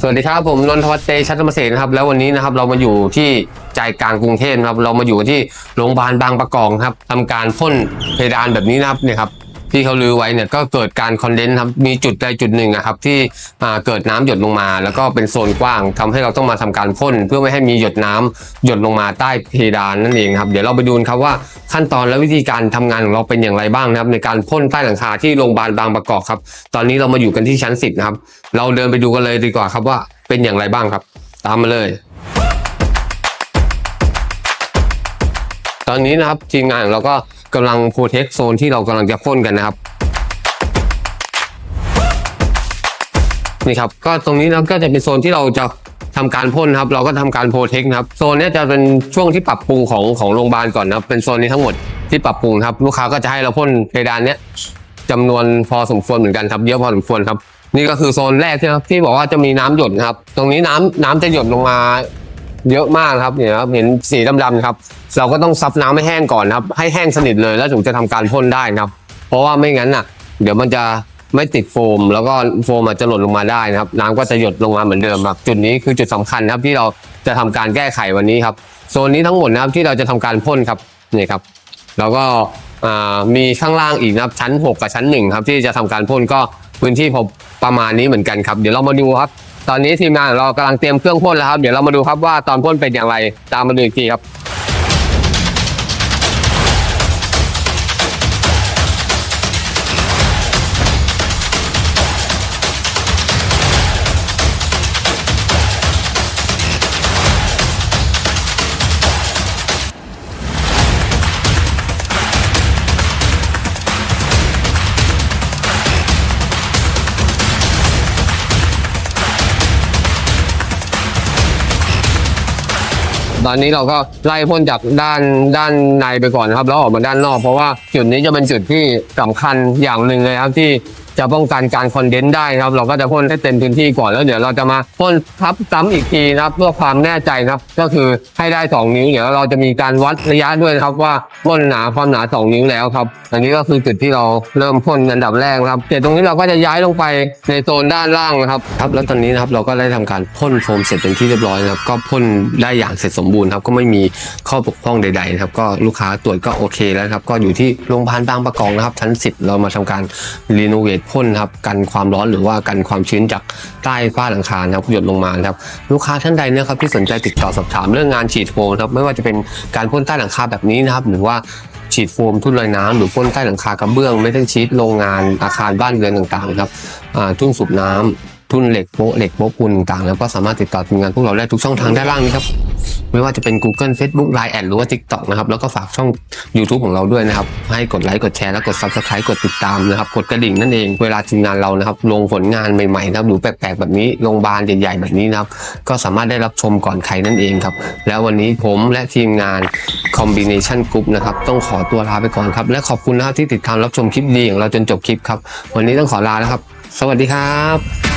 สวัสดีครับผมนนทวัฒน์เตชัตรเกษนะครับแล้ววันนี้นะครับเรามาอยู่ที่ใจกลางกรุงเทพครับเรามาอยู่ที่โรงพยาบาลบางประกองครับทำการพ่นเพดานแบบนี้นะครับเนี่ยครับ ที่เขาลือไว้เนี่ยก็เกิดการคอนเดนซ์ครับมีจุดใดจุดหนึ่งอะครับที่เกิดน้ำหยดลงมา แล้วก็เป็นโซนกว้างทำให้เราต้องมาทำการพ่นเพื่อไม่ให้มีหยดน้ำหยดลงมาใต้เพดานนั่นเองครับเดี๋ยวเราไปดูครับว่าขั้นตอนและวิธีการทำงานของเราเป็นอย่างไรบ้างนะครับในการพ่นใต้หลังคาที่โรงพยาบาลบางประกอบครับ ตอนนี้เรามาอยู่กันที่ชั้นสิบนะครับเราเดินไปดูกันเลยดีกว่าครับว่าเป็นอย่างไรบ้างครับ ตามมาเลยตอนนี้นะครับทีมงานเราก็ กำลังโปรเทคโซนที่เรากำลังจะพ่นกันนะครับ นี่ครับ ก็ตรงนี้นะก็จะเป็นโซนที่เราจะทำการพ่นครับ เราก็ทำการโปรเทคครับโซนนี้จะเป็นช่วงที่ปรับปรุงของของโรงพยาบาลก่อนนะครับ เป็นโซนนี้ทั้งหมดที่ปรับปรุงครับ ลูกค้าก็จะให้เราพ่นเพดานเนี้ยจำนวนพอสมควรเหมือนกันครับเยอะพอสมควรครับ นี่ก็คือโซนแรกที่ที่บอกว่าจะมีน้ำหยดนะครับ ตรงนี้น้ำน้ำจะหยดลงมา เยอะมากครับเนี่ยครับเห็นสีดำๆครับ เราก็ต้องซับน้ำให้แห้งก่อนครับ ให้แห้งสนิทเลยแล้วถึงจะทำการพ่นได้นะครับ เพราะว่าไม่งั้นน่ะ เดี๋ยวมันจะไม่ติดโฟม แล้วก็โฟมอาจจะหล่นลงมาได้นะครับ น้ำก็จะหยดลงมาเหมือนเดิมครับจุดนี้คือจุดสำคัญครับที่เราจะทำการแก้ไขวันนี้ครับโซนนี้ทั้งหมดนะครับที่เราจะทำการพ่นครับนี่ครับ แล้วก็มีข้างล่างอีกนะครับชั้น 6 กับชั้น1ครับที่จะทำการพ่นก็พื้นที่พอประมาณนี้เหมือนกันครับ เดี๋ยวเรามาดูครับ ตอนนี้ทีมงานของเรากำลังเตรียมเครื่องพ่นแล้วครับ เดี๋ยวเรามาดูครับว่าตอนพ่นเป็นอย่างไร ตามมาดูอีกทีครับ ตอนนี้เราก็ไล่พ่นจากด้านด้านในไปก่อนนะครับ แล้วออกมาด้านนอก เพราะว่าจุดนี้จะเป็นจุดที่สำคัญอย่างหนึ่งเลยครับที่ จะป้องกันการคอนเดนซ์ได้นะครับ เราก็จะพ่นให้เต็มพื้นที่ก่อนแล้วเดี๋ยวเราจะมาพ่นทับซ้ำอีกทีนะครับเพื่อความแน่ใจนะครับ ก็คือให้ได้ 2 นิ้วเดี๋ยวเราจะมีการวัดระยะด้วยนะครับว่าพ่นหนาความหนา 2 นิ้วแล้วครับ อันนี้ก็คือจุดที่เราเริ่มพ่นอันดับแรกครับเดี๋ยวตรงนี้เราก็จะย้ายลงไปในโซนด้านล่างนะครับครับแล้วตอนนี้นะครับเราก็ได้ทำการพ่นโฟมเสร็จเป็นที่เรียบร้อยนะครับก็พ่นได้อย่างเสร็จสมบูรณ์ครับก็ไม่มีข้อบกพร่องใดๆนะครับก็ลูกค้าตรวจก็โอเคแล้วครับก็อยู่ที่โรงพยาบาลบางประกอบนะครับชั้น10 เรามาทำการรีโนเวทพ่นครับกันความร้อนหรือว่ากันความชื้นจากใต้ฝ้าหลังคาครับหยดลงมาครับลูกค้าท่านใดนะครับที่สนใจติดต่อสอบถามเรื่องงานฉีดโฟมครับไม่ว่าจะเป็นการพ่นใต้หลังคาแบบนี้นะครับหรือว่าฉีดโฟมทุ่นลอยน้ำหรือพ่นใต้หลังคากระเบื้องไม่ต้องชีดโรงงานอาคารบ้านเรือนต่างๆครับอ่าทุ่งสูบน้ำ ทุนเหล็กโป๊ะเหล็กโป๊ะปูนต่างๆ แล้วก็สามารถติดต่อทีมงานพวกเราได้ทุกช่องทางด้านล่างนี้ครับ ไม่ว่าจะเป็น Google Facebook Line แอดหรือว่า TikTok นะครับ แล้วก็ฝากช่อง YouTube ของเราด้วยนะครับ ให้กดไลค์กดแชร์และกด Subscribe กดติดตามนะครับ กดกระดิ่งนั่นเอง เวลาทีมงานเรานะครับ ลงผลงานใหม่ๆนะครับหรือแปลกๆแบบนี้ โรงพยาบาลใหญ่ๆแบบนี้นะครับ ก็สามารถได้รับชมก่อนใครนั่นเองครับ แล้ววันนี้ผมและทีมงาน Combination Group นะครับ ต้องขอตัวลาไปก่อนครับ และขอบคุณนะครับที่ติดตามรับชมคลิปดีของเราจนจบคลิปครับ วันนี้ต้องขอลาแล้วครับ สวัสดีครับ